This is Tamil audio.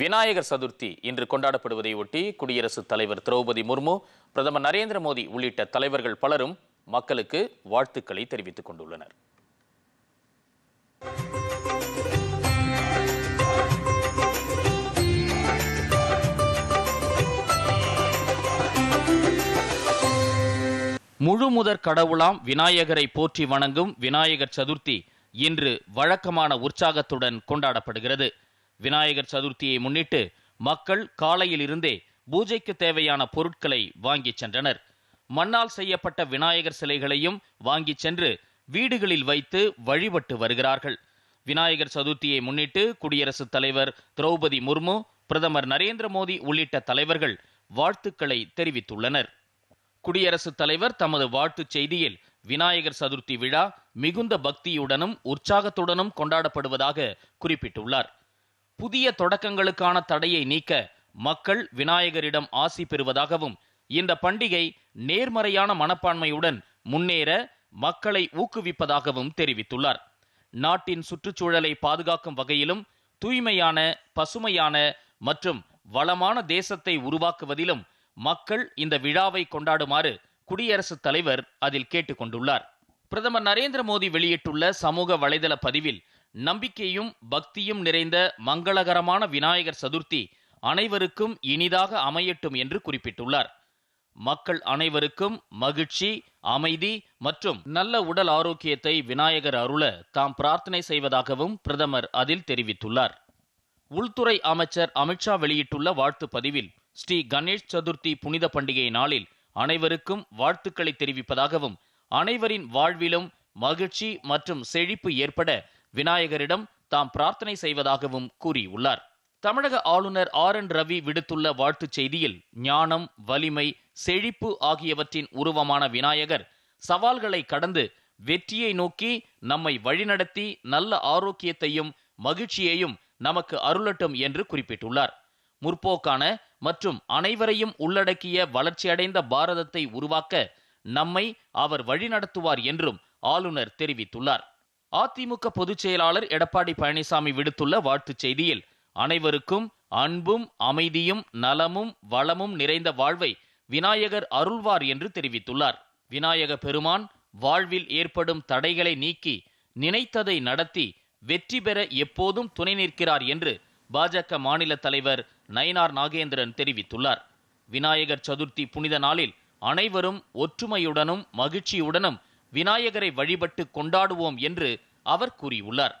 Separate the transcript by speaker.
Speaker 1: விநாயகர் சதுர்த்தி இன்று கொண்டாடப்படுவதை ஒட்டி குடியரசுத் தலைவர் திரௌபதி முர்மு பிரதமர் நரேந்திர மோடி உள்ளிட்ட தலைவர்கள் பலரும் மக்களுக்கு வாழ்த்துக்களை தெரிவித்துக் கொண்டுள்ளனர்
Speaker 2: முழு முதற் கடவுளாம் விநாயகரை போற்றி வணங்கும் விநாயகர் சதுர்த்தி இன்று வழக்கமான உற்சாகத்துடன் கொண்டாடப்படுகிறது விநாயகர் சதுர்த்தியை முன்னிட்டு மக்கள் காலையிலிருந்தே பூஜைக்கு தேவையான பொருட்களை வாங்கிச் சென்றனர் மண்ணால் செய்யப்பட்ட விநாயகர் சிலைகளையும் வாங்கிச் சென்று வீடுகளில் வைத்து வழிபட்டு வருகிறார்கள் விநாயகர் சதுர்த்தியை முன்னிட்டு குடியரசுத் தலைவர் திரௌபதி முர்மு பிரதமர் நரேந்திர மோடி உள்ளிட்ட தலைவர்கள் வாழ்த்துக்களை தெரிவித்துள்ளனர் குடியரசுத் தலைவர் தமது வாழ்த்துச் செய்தியில் விநாயகர் சதுர்த்தி விழா மிகுந்த பக்தியுடனும் உற்சாகத்துடனும் கொண்டாடப்படுவதாக குறிப்பிட்டுள்ளார் புதிய தொடக்கங்களுக்கான தடையை நீக்க மக்கள் விநாயகரிடம் ஆசி பெறுவதாகவும் இந்த பண்டிகை நேர்மறையான மனப்பான்மையுடன் முன்னேற மக்களை ஊக்குவிப்பதாகவும் தெரிவித்துள்ளார் நாட்டின் சுற்றுச்சூழலை பாதுகாக்கும் வகையிலும் தூய்மையான பசுமையான மற்றும் வளமான தேசத்தை உருவாக்குவதிலும் மக்கள் இந்த விழாவை கொண்டாடுமாறு குடியரசுத் தலைவர் அதில் கேட்டுக்கொண்டுள்ளார் பிரதமர் நரேந்திர மோடி வெளியிட்டுள்ள சமூக வலைதள பதிவில் நம்பிக்கையும் பக்தியும் நிறைந்த மங்களகரமான விநாயகர் சதுர்த்தி அனைவருக்கும் இனிதாக அமையட்டும் என்று குறிப்பிட்டுள்ளார் மக்கள் அனைவருக்கும் மகிழ்ச்சி அமைதி மற்றும் நல்ல உடல் ஆரோக்கியத்தை விநாயகர் அருள தாம் பிரார்த்தனை செய்வதாகவும் பிரதமர் அதில் தெரிவித்துள்ளார் உள்துறை அமைச்சர் அமித்ஷா வெளியிட்டுள்ள வாழ்த்து பதிவில் ஸ்ரீ கணேஷ் சதுர்த்தி புனித பண்டிகை நாளில் அனைவருக்கும் வாழ்த்துக்களை தெரிவிப்பதாகவும் அனைவரின் வாழ்விலும் மகிழ்ச்சி மற்றும் செழிப்பு ஏற்பட விநாயகரிடம் தாம் பிரார்த்தனை செய்வதாகவும் கூறியுள்ளார் தமிழக ஆளுநர் ஆர் என் ரவி விடுத்துள்ள வாழ்த்துச் செய்தியில் ஞானம் வலிமை செழிப்பு ஆகியவற்றின் உருவமான விநாயகர் சவால்களை கடந்து வெற்றியை நோக்கி நம்மை வழிநடத்தி நல்ல ஆரோக்கியத்தையும் மகிழ்ச்சியையும் நமக்கு அருளட்டும் என்று குறிப்பிட்டுள்ளார் முற்போக்கான மற்றும் அனைவரையும் உள்ளடக்கிய வளர்ச்சியடைந்த பாரதத்தை உருவாக்க நம்மை அவர் வழிநடத்துவார் என்றும் ஆளுநர் தெரிவித்துள்ளார் அதிமுக பொதுச் செயலாளர் எடப்பாடி பழனிசாமி விடுத்துள்ள வாழ்த்துச் செய்தியில் அனைவருக்கும் அன்பும் அமைதியும் நலமும் வளமும் நிறைந்த வாழ்வை விநாயகர் அருள்வார் என்று தெரிவித்துள்ளார் விநாயக பெருமான் வாழ்வில் ஏற்படும் தடைகளை நீக்கி நினைத்ததை நடத்தி வெற்றி பெற எப்போதும் துணை நிற்கிறார் என்று பாஜக மாநில தலைவர் நயினார் நாகேந்திரன் தெரிவித்துள்ளார் விநாயகர் சதுர்த்தி புனித நாளில் அனைவரும் ஒற்றுமையுடனும் மகிழ்ச்சியுடனும் விநாயகரை வழிபட்டு கொண்டாடுவோம் என்று அவர் கூறியுள்ளார்